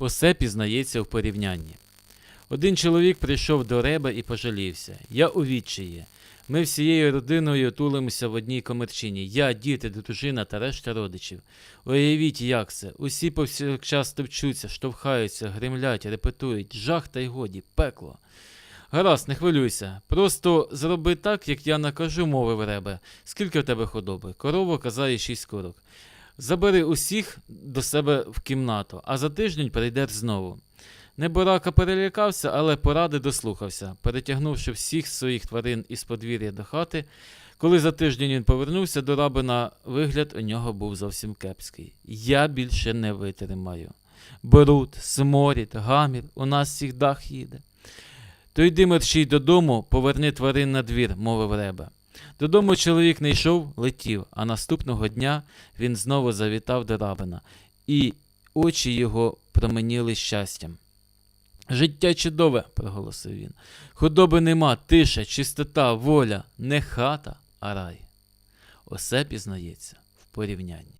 Усе пізнається в порівнянні. Один чоловік прийшов до реба і пожалівся. Я у відчаї. Ми всією родиною тулимося в одній комерчині. Я, діти, дружина та решта родичів. Уявіть, як це. Усі повсякчас товчуться, штовхаються, гримлять, репетують. Жах та й годі, пекло. Гаразд, не хвилюйся. Просто зроби так, як я накажу, мовив ребе. Скільки в тебе худоби? Корова казає шість курок. Забери усіх до себе в кімнату, а за тиждень прийдеш знову. Неборака перелякався, але поради дослухався, перетягнувши всіх своїх тварин із подвір'я до хати. Коли за тиждень він повернувся до рабина, вигляд у нього був зовсім кепський. Я більше не витримаю. Бруд, сморід, гамір, у нас всіх дах їде. То йди мерщій додому, поверни тварин на двір, мовив Ребе. Додому чоловік не йшов, летів, а наступного дня він знову завітав до рабина, і очі його променіли щастям. Життя чудове, проголосив він. Худоби нема, тиша, чистота, воля, не хата, а рай. Усе пізнається в порівнянні.